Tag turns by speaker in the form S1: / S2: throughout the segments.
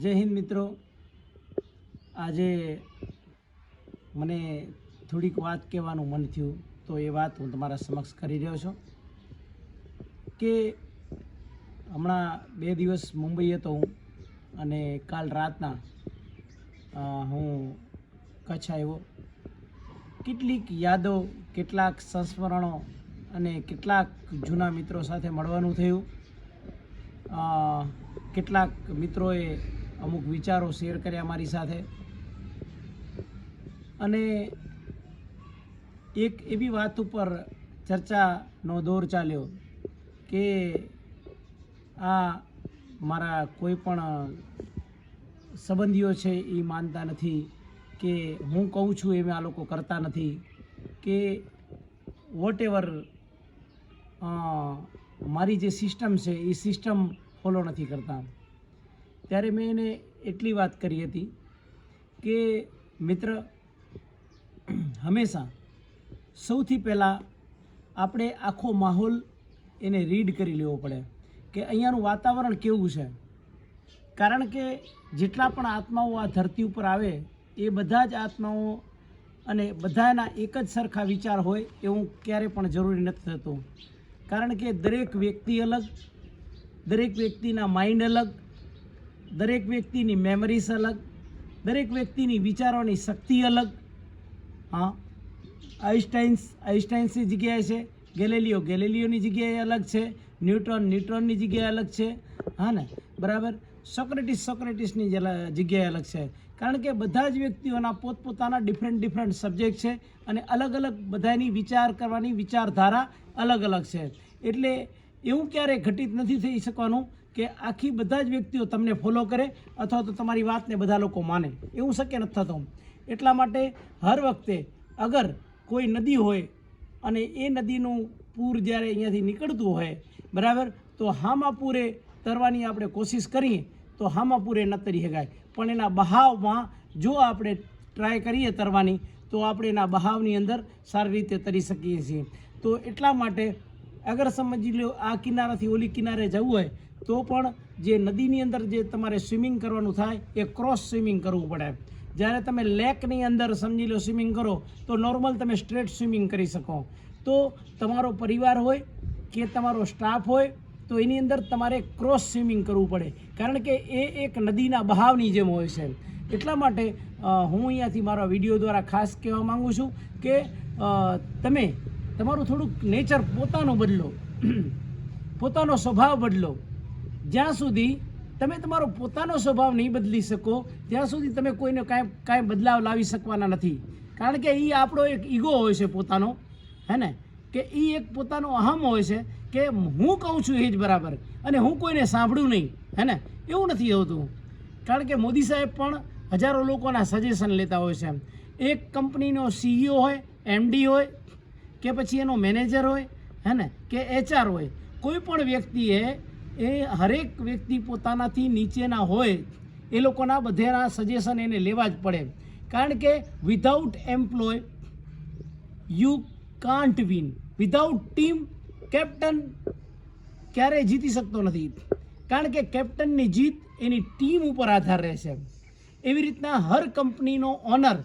S1: જય હિન્દ મિત્રો. આજે મને થોડીક વાત કહેવાનું મન થયું, તો એ વાત હું તમારા સમક્ષ કરી રહ્યો છું કે હમણાં બે દિવસ મુંબઈ હતો હું અને કાલ રાતના હું કચ્છ આવ્યો. કેટલીક યાદો, કેટલાક સંસ્મરણો અને કેટલાક જૂના મિત્રો સાથે મળવાનું થયું. કેટલાક મિત્રોએ અમુક વિચારો શેર કર્યા મારી સાથે. અને એક એવી વાત ઉપર ચર્ચાનો દોર ચાલ્યો કે આ મારા કોઈ પણ સંબંધીઓ છે એ માનતા નથી કે હું કહું છું એમ આ લોકો કરતા નથી કે વોટ એવર મારી જે સિસ્ટમ છે એ સિસ્ટમ ફોલો નથી કરતા. ત્યારે મેં એને એટલી વાત કરી હતી કે, મિત્ર, હંમેશા સૌથી પહેલાં આપણે આખો માહોલ એને રીડ કરી લેવો પડે કે અહીંયાનું વાતાવરણ કેવું છે. કારણ કે જેટલા પણ આત્માઓ આ ધરતી ઉપર આવે, એ બધા જ આત્માઓ અને બધાના એક જ સરખા વિચાર હોય એવું ક્યારે પણ જરૂરી નથી થતું. કારણ કે દરેક વ્યક્તિ અલગ, દરેક વ્યક્તિના માઇન્ડ અલગ દરેક વ્યક્તિની મેમરીઝ અલગ, દરેક વ્યક્તિની વિચારોની શક્તિ અલગ. હા, આઈન્સ્ટાઇન્સ, આઈન્સ્ટાઇન્સની જગ્યાએ છે, ગેલેલિયો, ગેલેલિયોની જગ્યાએ અલગ છે, ન્યૂટ્રોન, ન્યૂટ્રોનની જગ્યાએ અલગ છે. હા ને, બરાબર? સોક્રેટિસ, સોક્રેટિસની જગ્યાએ અલગ છે. કારણ કે બધા જ વ્યક્તિઓના પોતપોતાના ડિફરન્ટ ડિફરન્ટ સબ્જેક્ટ છે અને અલગ અલગ બધાની વિચાર કરવાની વિચારધારા અલગ અલગ છે. એટલે એવું ક્યારેય ઘટિત નથી થઈ શકવાનું. કે આખી બધા જ વ્યક્તિઓ તમને ફોલો કરે અથવા તો તમારી વાતને બધા લોકો માને. એવું શક્ય નથી થતું. એટલા માટે હર વખતે અગર કોઈ નદી હોય અને એ નદીનું પૂર જ્યારે અહીંયાથી નીકળતું હોય, બરાબર? તો હામાં પૂરે તરવાની આપણે કોશિશ કરીએ તો હામાં પૂરે ન તરી શકાય. પણ એના બહાવમાં જો આપણે ટ્રાય કરીએ તરવાની, તો આપણે એના બહાવની અંદર સારી રીતે તરી શકીએ છીએ. તો એટલા માટે અગર સમજી લો આ કિનારાથી ઓલી કિનારે જવું હોય તો પણ જે નદીની અંદર જે તમારે સ્વિમિંગ કરવાનું થાય, એ ક્રોસ સ્વિમિંગ કરવું પડે. જ્યારે તમે લેકની અંદર સમજી લો સ્વિમિંગ કરો, તો નોર્મલ તમે સ્ટ્રેટ સ્વિમિંગ કરી શકો. તો તમારો પરિવાર હોય કે તમારો સ્ટાફ હોય, તો એની અંદર તમારે ક્રોસ સ્વિમિંગ કરવું પડે. કારણ કે એ એક નદીના બહાવની જેમ હોય છે. એટલા માટે હું અહીંયાથી મારા વીડિયો દ્વારા ખાસ કહેવા માગું છું કે તમે તમારું થોડુંક નેચર પોતાનું બદલો. પોતાનો સ્વભાવ બદલો. જ્યાં સુધી તમે તમારો પોતાનો સ્વભાવ નહીં બદલી શકો, ત્યાં સુધી તમે કોઈને કાંઈ કાંઈ બદલાવ લાવી શકવાના નથી. કારણ કે એ આપણો એક ઈગો હોય છે પોતાનો, હે ને? કે એ એક પોતાનો અહમ હોય છે કે હું કહું છું એ જ બરાબર અને હું કોઈને સાંભળું નહીં, હે ને? એવું નથી હોતું. કારણ કે મોદી સાહેબ પણ હજારો લોકોના સજેશન લેતા હોય છે એક કંપનીનો સીઈઓ હોય એમડી હોય, કે પછી એનો મેનેજર હોય, હે ને? કે એચઆર હોય. કોઈ પણ વ્યક્તિએ એ હરેક વ્યક્તિ પોતાનાથી નીચેના હોય, એ લોકોના બધેના સજેશન એને લેવા જ પડે. કારણ કે without employ you can't win without team captain ક્યારેય જીતી શકતો નથી. કારણ કે કેપ્ટનની જીત એની ટીમ ઉપર આધાર રહેશે. એવી રીતના હર કંપનીનો ઓનર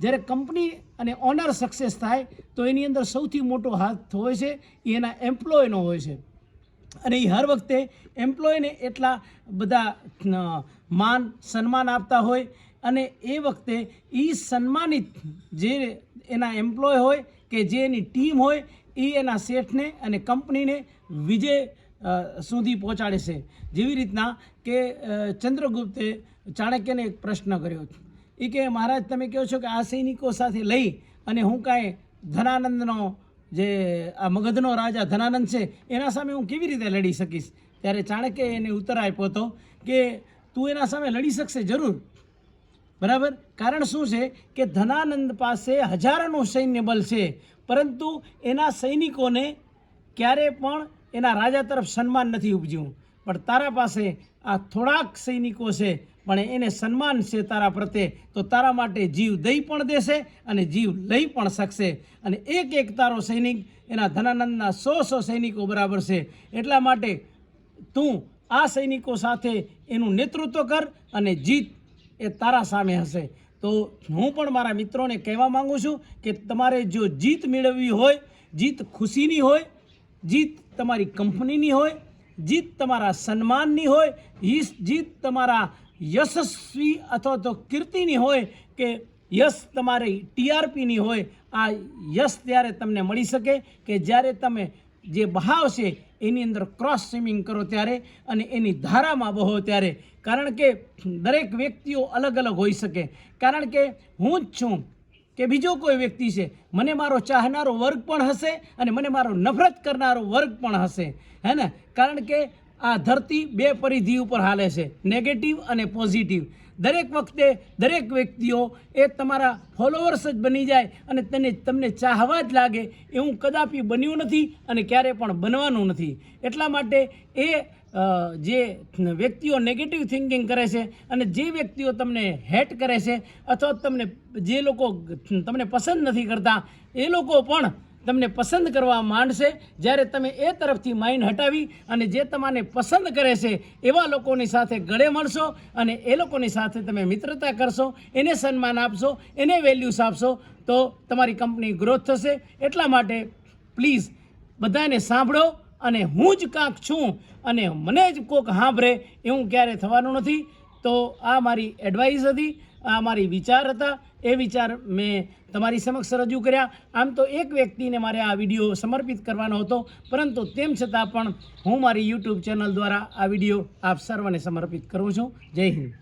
S1: જ્યારે કંપની અને ઓનર સક્સેસ થાય, તો એની અંદર સૌથી મોટો હાથ હોય છે, એ એના એમ્પ્લોયનો હોય છે. અને એ હર વખતે એમ્પ્લોયને એટલા બધા માન, સન્માન આપતા હોય અને એ વખતે એ સન્માનિત જે એના એમ્પ્લોય હોય કે જે એની ટીમ હોય એ એના શેઠને અને કંપનીને વિજય સુધી પહોંચાડે છે. જેવી રીતના કે ચંદ્રગુપ્તે ચાણક્યને એક પ્રશ્ન કર્યો. એ કે, મહારાજ, તમે કહો છો કે આ સૈનિકો સાથે લઈ અને હું કાંઈ ધનાનંદનો જે આ મગધનો રાજા ધનાનંદ છે, એના સામે હું કેવી રીતે લડી શકીશ? ત્યારે ચાણક્ય એને ઉત્તર આપ્યો હતો કે, તું એના સામે લડી શકશે જરૂર. બરાબર? કારણ શું છે કે ધનાનંદ પાસે હજારોનું સૈન્ય બળ છે, પરંતુ એના સૈનિકોને ક્યારે પણ એના રાજા તરફ સન્માન નથી ઉપજ્યું. પણ તારા પાસે આ થોડાક સૈનિકો છે પણ એને સન્માન છે તારા પ્રત્યે. તો તારા માટે જીવ દઈ પણ દેશે અને જીવ લઈ પણ શકશે. અને એક એક તારો સૈનિક એના ધનાનંદના સો સો સૈનિકો બરાબર છે. એટલા માટે તું આ સૈનિકો સાથે એનું નેતૃત્વ કર અને જીત એ તારા સામે હશે. તો હું પણ મારા મિત્રોને કહેવા માંગુ છું કે તમારે જો જીત મેળવવી હોય, જીત ખુશીની હોય, જીત તમારી કંપનીની હોય, જીત તમારા સન્માનની હોય જીત તમારા યશસ્વી અથવા તો કીર્તિની હોય કે યશ તમારી ટીઆરપીની હોય, આ યશ ત્યારે તમને મળી શકે કે જ્યારે તમે જે બહાવ છે એની અંદર ક્રોસ સ્વિમિંગ કરો ત્યારે અને એની ધારામાં બહો ત્યારે. કારણ કે દરેક વ્યક્તિઓ અલગ અલગ હોઈ શકે. કારણ કે હું જ છું કે બીજો કોઈ વ્યક્તિ છે. મને મારો ચાહનારો વર્ગ પણ હશે અને મને મારો નફરત કરનારો વર્ગ પણ હશે. હે ને? કારણ કે આ ધરતી બે પરિધિ ઉપર હાલે છે નેગેટિવ અને પોઝિટિવ દરેક વખતે દરેક વ્યક્તિઓ એ તમારા ફોલોવર્સ જ બની જાય અને તેને તમને ચાહવા જ લાગે, એવું કદાપી બન્યું નથી અને ક્યારે પણ બનવાનું નથી. એટલા માટે એ જે વ્યક્તિઓ નેગેટિવ થિંકિંગ કરે છે અને જે વ્યક્તિઓ તમને હેટ કરે છે, અથવા તમને જે લોકો તમને પસંદ નથી કરતા, એ લોકો પણ તમને પસંદ કરવા માંડશે, જ્યારે તમે એ તરફથી માઇન્ડ હટાવી અને જે તમને પસંદ કરે છે, એવા લોકોની સાથે ગળે મળશો અને એ લોકોની સાથે તમે મિત્રતા કરશો, એને સન્માન આપશો, એને વેલ્યુસ આપશો, તો તમારી કંપની ગ્રોથ થશે. એટલા માટે પ્લીઝ બધાને સાંભળો અને હું જ કાંક છું અને મને જ કોક સાંભળે એવું ક્યારે થવાનું નથી. તો આ મારી એડવાઇસ હતી, આ મારી વિચાર હતા, એ વિચાર મેં તમારી સમક્ષ રજૂ કર્યા. આમ તો એક વ્યક્તિને મારે આ વીડિયો સમર્પિત કરવાનો હતો, પરંતુ તેમ છતાં પણ હું મારી યુટ્યુબ ચેનલ દ્વારા આ વીડિયો આપ સર્વને સમર્પિત કરું છું. જય હિન્દ.